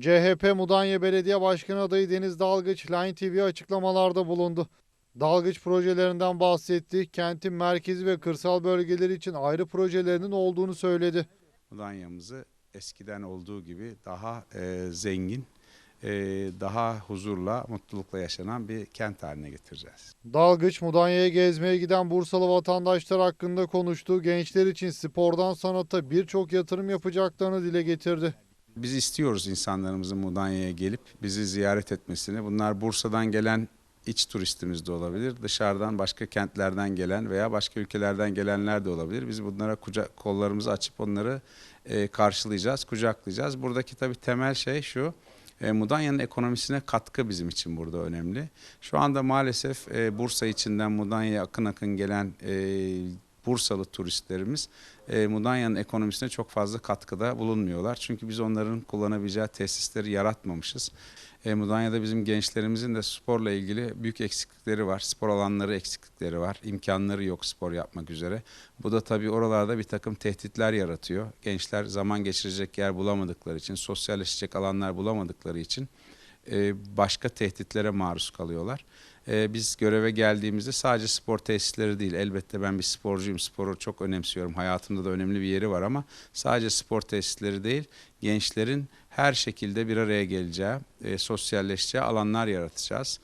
CHP Mudanya Belediye Başkanı adayı Deniz Dalgıç Line TV'ye açıklamalarda bulundu. Dalgıç projelerinden bahsetti. Kentin merkezi ve kırsal bölgeleri için ayrı projelerinin olduğunu söyledi. Mudanya'mızı eskiden olduğu gibi daha e, zengin, e, daha huzurla, mutlulukla yaşanan bir kent haline getireceğiz. Dalgıç Mudanya'ya gezmeye giden Bursalı vatandaşlar hakkında konuştu. Gençler için spordan sanata birçok yatırım yapacaklarını dile getirdi. Biz istiyoruz insanlarımızın Mudanya'ya gelip bizi ziyaret etmesini. Bunlar Bursa'dan gelen iç turistimiz de olabilir. Dışarıdan başka kentlerden gelen veya başka ülkelerden gelenler de olabilir. Biz bunlara kucak, kollarımızı açıp onları e, karşılayacağız, kucaklayacağız. Buradaki tabii temel şey şu. E, Mudanya'nın ekonomisine katkı bizim için burada önemli. Şu anda maalesef e, Bursa içinden Mudanya'ya akın akın gelen e, Bursalı turistlerimiz e, Mudanya'nın ekonomisine çok fazla katkıda bulunmuyorlar. Çünkü biz onların kullanabileceği tesisleri yaratmamışız. E, Mudanya'da bizim gençlerimizin de sporla ilgili büyük eksiklikleri var. Spor alanları eksiklikleri var. İmkanları yok spor yapmak üzere. Bu da tabii oralarda bir takım tehditler yaratıyor. Gençler zaman geçirecek yer bulamadıkları için, sosyalleşecek alanlar bulamadıkları için başka tehditlere maruz kalıyorlar. E, Biz göreve geldiğimizde sadece spor tesisleri değil, elbette ben bir sporcuyum, sporu çok önemsiyorum, hayatımda da önemli bir yeri var ama sadece spor tesisleri değil, gençlerin her şekilde bir araya geleceği, e, sosyalleşeceği alanlar yaratacağız.